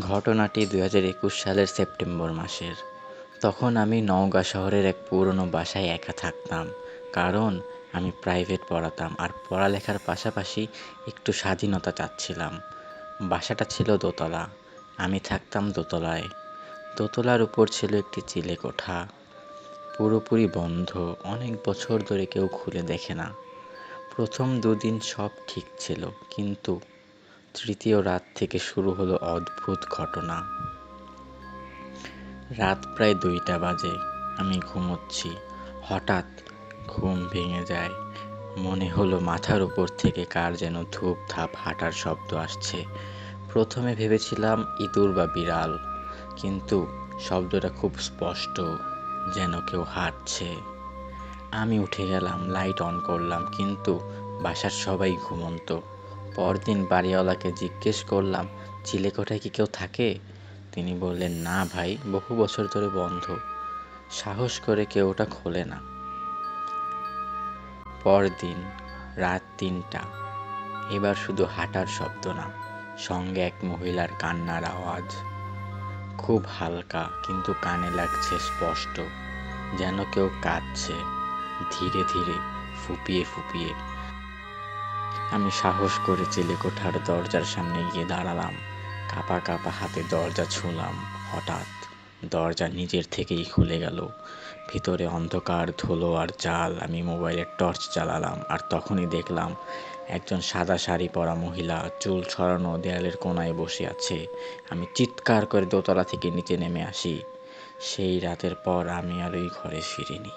ঘটনাটি দুই হাজার একুশ সালের সেপ্টেম্বর মাসের। তখন আমি নওগাঁ শহরের এক পুরনো বাসায় একা থাকতাম। কারণ, আমি প্রাইভেট পড়াতাম আর পড়ালেখার পাশাপাশি একটু স্বাধীনতা চাচ্ছিলাম। বাসাটা ছিল দোতলা। আমি থাকতাম দোতলায়। দোতলার উপর ছিল একটি চিলে কোঠা। পুরোপুরি বন্ধ। অনেক বছর ধরে কেউ খুলে দেখে না। প্রথম দুদিন সব ঠিক ছিল, কিন্তু তৃতীয় রাত থেকে শুরু হলো অদ্ভুত ঘটনা। রাত প্রায় দুইটা বাজে, আমি ঘুমোচ্ছি। হঠাৎ ঘুম ভেঙে যায়। মনে হলো মাথার উপর থেকে কার যেন ধূপ ধাপ হাঁটার শব্দ আসছে। প্রথমে ভেবেছিলাম ইঁদুর বা বিড়াল, কিন্তু শব্দটা খুব স্পষ্ট, যেন কেউ হাঁটছে। আমি উঠে গেলাম, লাইট অন করলাম, কিন্তু বাসার সবাই ঘুমন্ত। পরদিন বাড়িওয়ালাকে জিজ্ঞেস করলাম চিলেকোঠায় কি কেউ থাকে? তিনি বললেন, না ভাই, বহু বছর ধরে বন্ধ। সাহস করে কেউ ওটা খোলে না। পরদিন রাত তিনটা। এবার শুধু হাঁটার শব্দ না, সঙ্গে এক মহিলার কান্নার আওয়াজ। খুব হালকা, কিন্তু কানে লাগছে স্পষ্ট, যেন কেউ কাঁদছে, ধীরে ধীরে, ফুপিয়ে ফুপিয়ে। আমি সাহস করে চিলেকোঠার দরজার সামনে গিয়ে দাঁড়ালাম। কাপা কাপা হাতে দরজা ছুঁলাম। হঠাৎ দরজা নিজের থেকেই খুলে গেল। ভিতরে অন্ধকার, ধুলো আর জাল। আমি মোবাইলের টর্চ চালালাম আর তখনই দেখলাম একজন সাদা শাড়ি পরা মহিলা চুল ছড়ানো দেয়ালের কোনায় বসে আছে। আমি চিৎকার করে দোতলা থেকে নিচে নেমে আসি। সেই রাতের পর আমি আর ওই ঘরে ফিরিনি।